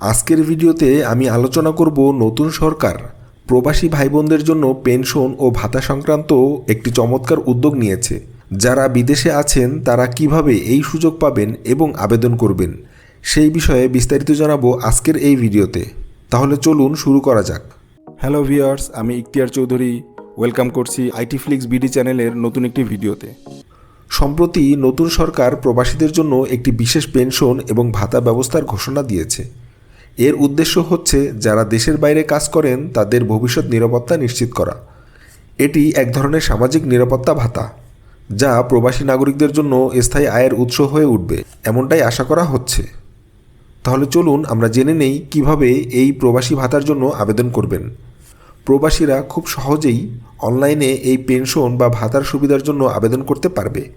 আজকের ভিডিওতে আমি আলোচনা করব নতুন সরকার, প্রবাসী ভাই বোনদের জন্য পেনশন ও ভাতা সংক্রান্ত একটি চমৎকার উদ্যোগ নিয়েছে। যারা বিদেশে আছেন, তারা কীভাবে এই সুযোগ পাবেন এবং আবেদন করবেন, সেই বিষয়ে বিস্তারিত জানাব আজকের এই ভিডিওতে। তাহলে চলুন শুরু করা যাক। হ্যালো ভিউয়ার্স, আমি ইখতিয়ার চৌধুরী। ওয়েলকাম করছি আইটি ফ্লিক্স বিডি চ্যানেলের নতুন একটি ভিডিওতে। সম্প্রতি নতুন সরকার প্রবাসীদের জন্য একটি বিশেষ পেনশন এবং ভাতা ব্যবস্থার ঘোষণা দিয়েছে। এর উদ্দেশ্য হচ্ছে যারা দেশের বাইরে কাজ করেন, তাদের ভবিষ্যৎ নিরাপত্তা নিশ্চিত করা। এটি এক ধরনের সামাজিক নিরাপত্তা ভাতা, যা প্রবাসী নাগরিকদের জন্য স্থায়ী আয়ের উৎস হয়ে উঠবে, এমনটাই আশা করা হচ্ছে। তাহলে চলুন আমরা জেনে নেই কীভাবে এই প্রবাসী ভাতার জন্য আবেদন করবেন। প্রবাসীরা খুব সহজেই অনলাইনে এই পেনশন বা ভাতার সুবিধার জন্য আবেদন করতে পারবে।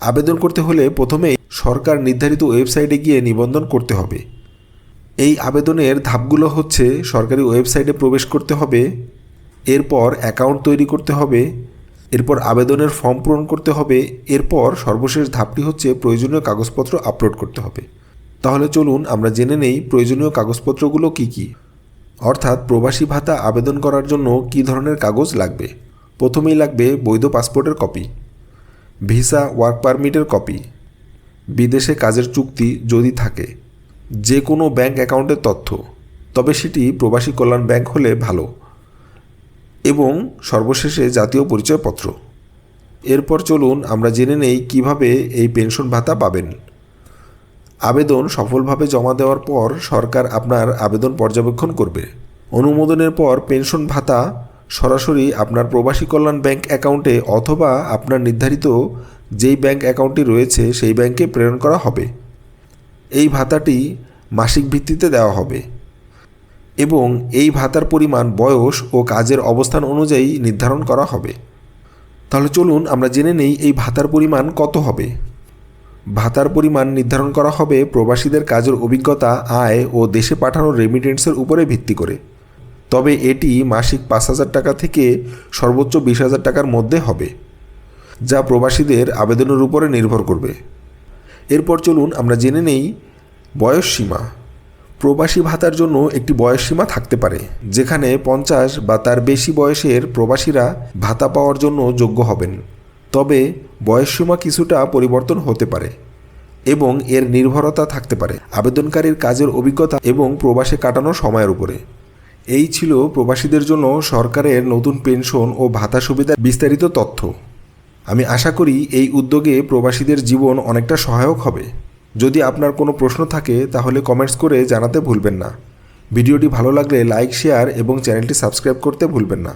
আবেদন করতে হলে প্রথমে সরকার নির্ধারিত ওয়েবসাইটে গিয়ে নিবন্ধন করতে হবে। এই আবেদনের ধাপগুলো হচ্ছে সরকারি ওয়েবসাইটে প্রবেশ করতে হবে, এরপর অ্যাকাউন্ট তৈরি করতে হবে, এরপর আবেদনের ফর্ম পূরণ করতে হবে, এরপর সর্বশেষ ধাপটি হচ্ছে প্রয়োজনীয় কাগজপত্র আপলোড করতে হবে। তাহলে চলুন আমরা জেনে নেই প্রয়োজনীয় কাগজপত্রগুলো কি কি। অর্থাৎ প্রবাসী ভাতা আবেদন করার জন্য কী ধরনের কাগজ লাগবে? প্রথমেই লাগবে বৈধ পাসপোর্টের কপি, ভিসা, ওয়ার্ক পারমিটের কপি, বিদেশে কাজের চুক্তি যদি থাকে। যে কোনো ব্যাংক অ্যাকাউন্টের তথ্য, তবে সেটি প্রবাসী কল্যাণ ব্যাংক হলে ভালো। এবং সর্বশেষে জাতীয় পরিচয়পত্র। এরপর চলুন আমরা জেনে নেই কীভাবে এই পেনশন ভাতা পাবেন। আবেদন সফলভাবে জমা দেওয়ার পর সরকার আপনার আবেদন পর্যবেক্ষণ করবে। অনুমোদনের পর পেনশন ভাতা সরাসরি আপনার প্রবাসী কল্যাণ ব্যাংক অ্যাকাউন্টে অথবা আপনার নির্ধারিত যেই ব্যাংক অ্যাকাউন্টটি রয়েছে সেই ব্যাংকে প্রেরণ করা হবে। এই ভাতাটি মাসিক ভিত্তিতে দেওয়া হবে এবং এই ভাতার পরিমাণ, বয়স ও কাজের অবস্থান অনুযায়ী নির্ধারণ করা হবে। তাহলে চলুন আমরা জেনে নেই এই ভাতার পরিমাণ কত হবে। ভাতার পরিমাণ নির্ধারণ করা হবে প্রবাসীদের কাজের অভিজ্ঞতা, আয় ও দেশে পাঠানোর রেমিটেন্সের উপরে ভিত্তি করে। তবে এটি মাসিক পাঁচ হাজার টাকা থেকে সর্বোচ্চ বিশ হাজার টাকার মধ্যে হবে, যা প্রবাসীদের আবেদনের উপরে নির্ভর করবে। এরপর চলুন আমরা জেনে নেই বয়স সীমা। প্রবাসী ভাতার জন্য একটি বয়সসীমা থাকতে পারে, যেখানে পঞ্চাশ বা তার বেশি বয়সের প্রবাসীরা ভাতা পাওয়ার জন্য যোগ্য হবেন। তবে বয়সসীমা কিছুটা পরিবর্তন হতে পারে এবং এর নির্ভরতা থাকতে পারে আবেদনকারীর কাজের অভিজ্ঞতা এবং প্রবাসে কাটানো সময়ের উপরে। এই ছিল প্রবাসীদের জন্য সরকারের নতুন পেনশন ও ভাতা সুবিধার বিস্তারিত তথ্য। আমি আশা করি এই উদ্যোগে প্রবাসীদের জীবন অনেকটা সহায়ক হবে। যদি আপনার কোনো প্রশ্ন থাকে, তাহলে কমেন্টস করে জানাতে ভুলবেন না। ভিডিওটি ভালো লাগলে লাইক শেয়ার এবং চ্যানেলটি সাবস্ক্রাইব করতে ভুলবেন না।